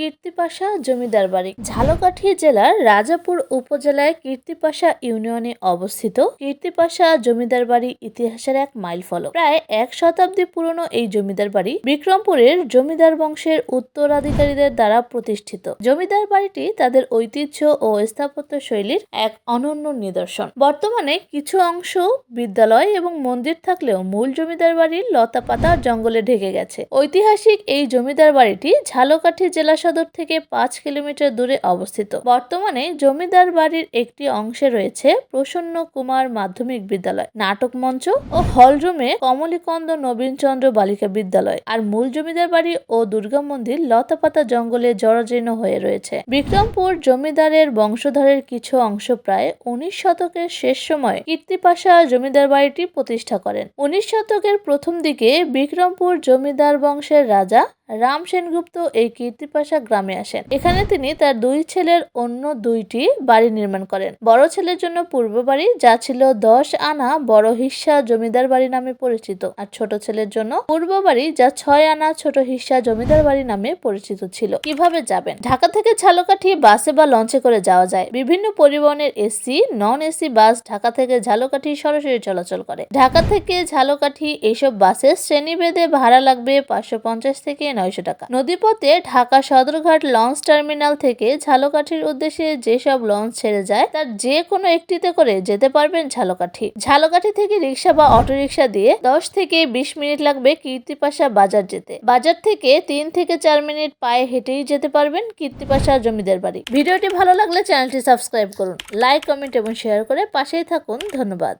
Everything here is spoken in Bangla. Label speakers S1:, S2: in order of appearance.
S1: কীর্তিপাশা জমিদার বাড়ি। ঝালকাঠি জেলার রাজাপুর উপজেলায় কীর্তিপাশা ইউনিয়নে অবস্থিত কীর্তিপাশা জমিদার বাড়ি ইতিহাসের এক মাইল ফলক প্রায় এক শতাব্দী পুরনো এই জমিদার বাড়ি বিক্রমপুরের জমিদার বংশের উত্তরাধিকারীদের দ্বারা প্রতিষ্ঠিত। জমিদার বাড়িটি তাদের ঐতিহ্য ও স্থাপত্য শৈলীর এক অনন্য নিদর্শন। বর্তমানে কিছু অংশ বিদ্যালয় এবং মন্দির থাকলেও মূল জমিদার বাড়ির লতাপাতা জঙ্গলে ঢেকে গেছে। ঐতিহাসিক এই জমিদার বাড়িটি ঝালকাঠি জেলা সদর থেকে পাঁচ কিলোমিটার দূরে অবস্থিত। বর্তমানে জমিদার বাড়ির একটি অংশে রয়েছে প্রসন্ন কুমার মাধ্যমিক বিদ্যালয়। নাটক মঞ্চ ও হলরুমে কমলিকন্দ নবীনচন্দ্র বালিকা বিদ্যালয় আর মূল জমিদার বাড়ি ও দুর্গা মন্দির লতাপাতা জঙ্গলে জরাজীর্ণ হয়ে রয়েছে। বিক্রমপুর জমিদারের বংশধরের কিছু অংশ প্রায় উনিশ শতকের শেষ সময়ে কীর্তিপাশা জমিদার বাড়িটি প্রতিষ্ঠা করেন। উনিশ শতকের প্রথম দিকে বিক্রমপুর জমিদার বংশের রাজা রাম সেনগুপ্ত এই কীর্তিপাশা গ্রামে আসেন। এখানে তিনি তার দুই ছেলের অন্য দুইটি বাড়ি নির্মাণ করেন। বড় ছেলের জন্য পূর্ব বাড়ি, যা ছিল দশ আনা বড় হিস্সা জমিদার বাড়ি নামে পরিচিত। আর ছোট ছেলের জন্য পূর্ব বাড়ি, যা ছয় আনা ছোট হিস্সা জমিদার বাড়ি নামে পরিচিত ছিল। কীভাবে যাবেন? ঢাকা থেকে ঝালকাঠি বাসে বা লঞ্চে করে যাওয়া যায়। বিভিন্ন পরিবহনের AC non AC bus Dhaka থেকে ঝালকাঠি সরাসরি চলাচল করে। ঢাকা থেকে ঝালকাঠি এইসব বাসের শ্রেণীভেদে ভাড়া লাগবে পাঁচশো পঞ্চাশ থেকে নয়শো টাকা। নদীপথে ঢাকা সদরঘাট লঞ্চ টার্মিনাল থেকে ঝালকাঠির উদ্দেশ্যে যেসব লঞ্চ ছেড়ে যায়, তার যে কোনো একটিতে করে যেতে পারবেন ঝালকাঠি। ঝালকাঠি থেকে রিক্সা বা অটোরিকশা দিয়ে দশ থেকে বিশ মিনিট লাগবে কীর্তিপাশা বাজার যেতে। বাজার থেকে তিন থেকে চার মিনিট পায়ে হেঁটেই যেতে পারবেন কীর্তিপাশা জমিদার বাড়ি। ভিডিওটি ভালো লাগলে চ্যানেলটি সাবস্ক্রাইব করুন, লাইক, কমেন্ট এবং শেয়ার করে পাশেই থাকুন। ধন্যবাদ।